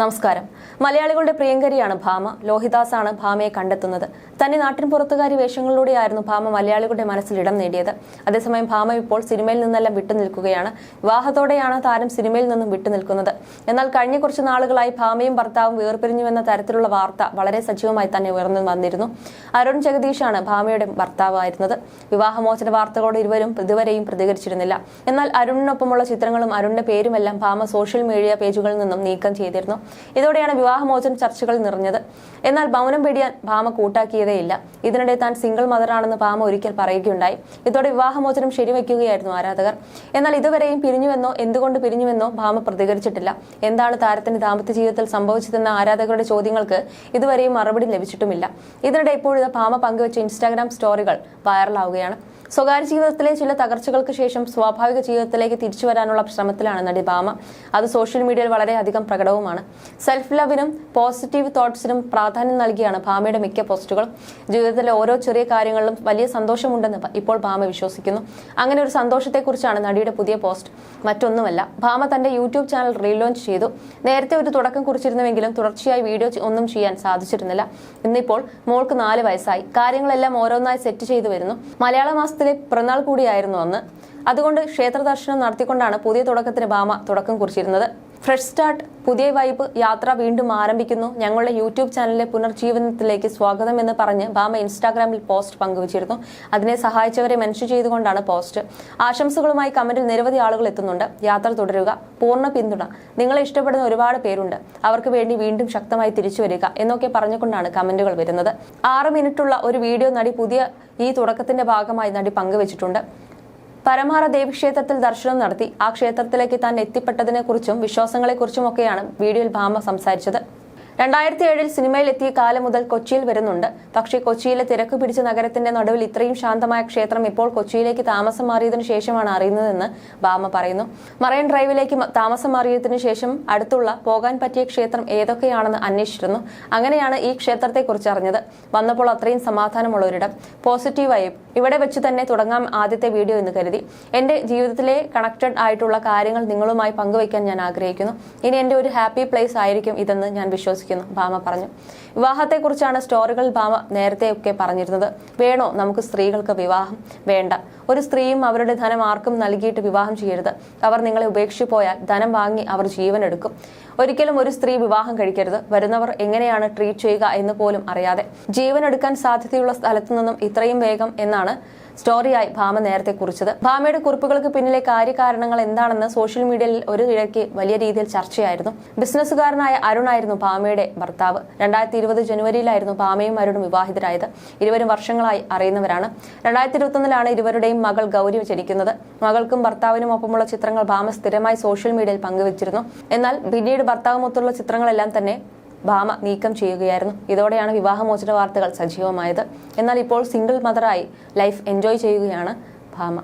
നമസ്കാരം. മലയാളികളുടെ പ്രിയങ്കരിയാണ് ഭാമ. ലോഹിദാസാണ് ഭാമയെ കണ്ടെത്തുന്നത്. തന്നെ നാട്ടിൻ പുറത്തുകാരി വേഷങ്ങളിലൂടെയായിരുന്നു ഭാമ മലയാളികളുടെ മനസ്സിൽ ഇടം നേടിയത്. അതേസമയം ഭാമ ഇപ്പോൾ സിനിമയിൽ നിന്നെല്ലാം വിട്ടുനിൽക്കുകയാണ് വിവാഹത്തോടെയാണ് താരം സിനിമയിൽ നിന്നും വിട്ടുനിൽക്കുന്നത് എന്നാൽ കഴിഞ്ഞ കുറച്ച് നാളുകളായി ഭാമയും ഭർത്താവും വേർപിരിഞ്ഞുവെന്ന തരത്തിലുള്ള വാർത്ത വളരെ സജീവമായി തന്നെ ഉയർന്നു വന്നിരുന്നു. അരുൺ ജഗദീഷാണ് ഭാമയുടെ ഭർത്താവായിരുന്നത്. വിവാഹമോചന വാർത്തകളോട് ഇരുവരും ഇതുവരെയും പ്രതികരിച്ചിരുന്നില്ല. എന്നാൽ അരുണിനൊപ്പമുള്ള ചിത്രങ്ങളും അരുണിന്റെ പേരുമെല്ലാം ഭാമ സോഷ്യൽ മീഡിയ പേജുകളിൽ നിന്നും നീക്കം ചെയ്തിരുന്നു. ഇതോടെയാണ് വിവാഹമോചന ചർച്ചകൾ നിറഞ്ഞത്. എന്നാൽ മൗനം പിടിയാൻ ഭാമ കൂട്ടാക്കിയതേയില്ല ഇതിനിടെ താൻ സിംഗിൾ മദറാണെന്ന് ഭാമ ഒരിക്കൽ പറയുകയുണ്ടായി. ഇതോടെ വിവാഹമോചനം ശരിവയ്ക്കുകയായിരുന്നു ആരാധകർ. എന്നാൽ ഇതുവരെയും പിരിഞ്ഞുവെന്നോ എന്തുകൊണ്ട് പിരിഞ്ഞുവെന്നോ ഭാമ പ്രതികരിച്ചിട്ടില്ല. എന്താണ് താരത്തിന്റെ ദാമ്പത്യ ജീവിതത്തിൽ സംഭവിച്ചതെന്ന ആരാധകരുടെ ചോദ്യങ്ങൾക്ക് ഇതുവരെയും മറുപടി ലഭിച്ചിട്ടുമില്ല. ഇതിനിടെ ഇപ്പോഴിത് ഭാമ പങ്കുവച്ച ഇൻസ്റ്റാഗ്രാം സ്റ്റോറികൾ വൈറലാവുകയാണ്. സ്വകാര്യ ജീവിതത്തിലെ ചില തകർച്ചകൾക്ക് ശേഷം സ്വാഭാവിക ജീവിതത്തിലേക്ക് തിരിച്ചു വരാനുള്ള ശ്രമത്തിലാണ് നടി ഭാമ. അത് സോഷ്യൽ മീഡിയയിൽ വളരെയധികം പ്രകടവുമാണ്. സെൽഫ് ലവിനും പോസിറ്റീവ് തോട്ട്സിനും പ്രാധാന്യം നൽകിയാണ് ഭാമയുടെ മിക്ക പോസ്റ്റുകളും. ജീവിതത്തിലെ ഓരോ ചെറിയ കാര്യങ്ങളിലും വലിയ സന്തോഷമുണ്ടെന്ന് ഇപ്പോൾ ഭാമ വിശ്വസിക്കുന്നു. അങ്ങനെ ഒരു സന്തോഷത്തെക്കുറിച്ചാണ് നടിയുടെ പുതിയ പോസ്റ്റ്. മറ്റൊന്നുമല്ല ഭാമ തന്റെ യൂട്യൂബ് ചാനൽ റീലോഞ്ച് ചെയ്തു. നേരത്തെ ഒരു തുടക്കം കുറിച്ചിരുന്നുവെങ്കിലും തുടർച്ചയായി വീഡിയോ ഒന്നും ചെയ്യാൻ സാധിച്ചിരുന്നില്ല. ഇന്നിപ്പോൾ മോൾക്ക് നാല് വയസ്സായി. കാര്യങ്ങളെല്ലാം ഓരോന്നായി സെറ്റ് ചെയ്തു വരുന്നു. മലയാള മാസത്തിലെ പിറന്നാൾ കൂടിയായിരുന്നു അന്ന്. അതുകൊണ്ട് ക്ഷേത്ര ദർശനം നടത്തിക്കൊണ്ടാണ് പുതിയ തുടക്കത്തിന് ഭാമ തുടക്കം കുറിച്ചിരുന്നത്. ഫ്രഷ് സ്റ്റാർട്ട് പുതിയ വൈബ് യാത്ര വീണ്ടും ആരംഭിക്കുന്നു. ഞങ്ങളുടെ യൂട്യൂബ് ചാനലിലെ പുനർജീവനത്തിലേക്ക് സ്വാഗതം എന്ന് പറഞ്ഞ് ഭാമ ഇൻസ്റ്റാഗ്രാമിൽ പോസ്റ്റ് പങ്കുവച്ചിരുന്നു. അതിനെ സഹായിച്ചവരെ മെൻഷൻ ചെയ്തുകൊണ്ടാണ് പോസ്റ്റ്. ആശംസകളുമായി കമന്റിൽ നിരവധി ആളുകൾ എത്തുന്നുണ്ട്. യാത്ര തുടരുക പൂർണ പിന്തുണ നിങ്ങളെ ഇഷ്ടപ്പെടുന്ന ഒരുപാട് പേരുണ്ട്. അവർക്ക് വേണ്ടി വീണ്ടും ശക്തമായി തിരിച്ചു വരിക എന്നൊക്കെ പറഞ്ഞുകൊണ്ടാണ് കമന്റുകൾ വരുന്നത്. ആറ് മിനിറ്റുള്ള ഒരു വീഡിയോ നടി പുതിയ ഈ തുടക്കത്തിന്റെ ഭാഗമായി നടി പങ്കുവച്ചിട്ടുണ്ട്. പരമാര ദേവീക്ഷേത്രത്തിൽ ദർശനം നടത്തി ആ ക്ഷേത്രത്തിലേക്ക് താൻ എത്തിപ്പെട്ടതിനെക്കുറിച്ചും വിശ്വാസങ്ങളെക്കുറിച്ചുമൊക്കെയാണ് വീഡിയോയിൽ ഭാമ സംസാരിച്ചത്. രണ്ടായിരത്തി ഏഴിൽ സിനിമയിൽ എത്തിയ കാലം മുതൽ കൊച്ചിയിൽ വരുന്നുണ്ട്. പക്ഷേ കൊച്ചിയിലെ തിരക്ക് പിടിച്ച നഗരത്തിന്റെ നടുവിൽ ഇത്രയും ശാന്തമായ ക്ഷേത്രം ഇപ്പോൾ കൊച്ചിയിലേക്ക് താമസം മാറിയതിനു ശേഷമാണ് അറിയുന്നതെന്ന് ബാമ പറയുന്നു. മറൈൻ ഡ്രൈവിലേക്ക് താമസം മാറിയതിനു ശേഷം അടുത്തുള്ള പോകാൻ പറ്റിയ ക്ഷേത്രം ഏതൊക്കെയാണെന്ന് അന്വേഷിച്ചിരുന്നു. അങ്ങനെയാണ് ഈ ക്ഷേത്രത്തെക്കുറിച്ച് അറിഞ്ഞത്. വന്നപ്പോൾ അത്രയും സമാധാനമുള്ള ഒരിടം പോസിറ്റീവായി ഇവിടെ വെച്ച് തന്നെ തുടങ്ങാം ആദ്യത്തെ വീഡിയോ എന്ന് കരുതി. എന്റെ ജീവിതത്തിലെ കണക്റ്റഡ് ആയിട്ടുള്ള കാര്യങ്ങൾ നിങ്ങളുമായി പങ്കുവയ്ക്കാൻ ഞാൻ ആഗ്രഹിക്കുന്നു. ഇനി എന്റെ ഒരു ഹാപ്പി പ്ലേസ് ആയിരിക്കും ഇതെന്ന് ഞാൻ വിശ്വസിക്കുന്നു. ഭാമ പറഞ്ഞു. വിവാഹത്തെക്കുറിച്ചാണ് സ്റ്റോറികൾ ഭാമ നേരത്തെയൊക്കെ പറഞ്ഞിരുന്നത്. വേണോ നമുക്ക് സ്ത്രീകൾക്ക് വിവാഹം? വേണ്ട. ഒരു സ്ത്രീയും അവരുടെ ധനം ആർക്കും നൽകിയിട്ട് വിവാഹം ചെയ്യരുത്. അവർ നിങ്ങളെ ഉപേക്ഷിച്ചു പോയാൽ ധനം വാങ്ങി അവർ ജീവൻ എടുക്കും ഒരിക്കലും ഒരു സ്ത്രീ വിവാഹം കഴിക്കരുത്. വരുന്നവർ എങ്ങനെയാണ് ട്രീറ്റ് ചെയ്യുക എന്ന് പോലും അറിയാതെ ജീവൻ എടുക്കാൻ സാധ്യതയുള്ള സ്ഥലത്തു നിന്നും ഇത്രയും വേഗം എന്നാണ് സ്റ്റോറിയായി ഭാമ നേരത്തെ കുറിച്ചത്. ഭാമയുടെ കുറിപ്പുകൾക്ക് പിന്നിലെ കാര്യകാരണങ്ങൾ എന്താണെന്ന് സോഷ്യൽ മീഡിയയിൽ ഒരു ഇടയ്ക്ക് വലിയ രീതിയിൽ ചർച്ചയായിരുന്നു. ബിസിനസ്സുകാരനായ അരുൺ ആയിരുന്നു ഭാമയുടെ ഭർത്താവ്. രണ്ടായിരത്തി ഇരുപത് ജനുവരിയിലായിരുന്നു ഭാമയും അരുണും വിവാഹിതരായത്. ഇരുവരും വർഷങ്ങളായി അറിയുന്നവരാണ്. രണ്ടായിരത്തി ഇരുപത്തൊന്നിലാണ് ഇരുവരുടെയും മകൾ ഗൗരി ജനിക്കുന്നത് മകൾക്കും ഭർത്താവിനും ഒപ്പമുള്ള ചിത്രങ്ങൾ ഭാമ സ്ഥിരമായി സോഷ്യൽ മീഡിയയിൽ പങ്കുവച്ചിരുന്നു. എന്നാൽ പിന്നീട് ഭർത്താവുമൊത്തുള്ള ചിത്രങ്ങളെല്ലാം തന്നെ ഭാമ നീക്കം ചെയ്യുകയായിരുന്നു. ഇതോടെയാണ് വിവാഹമോചന വാർത്തകൾ സജീവമായത്. എന്നാൽ ഇപ്പോൾ സിംഗിൾ മദറായി ലൈഫ് എൻജോയ് ചെയ്യുകയാണ് ഭാമ.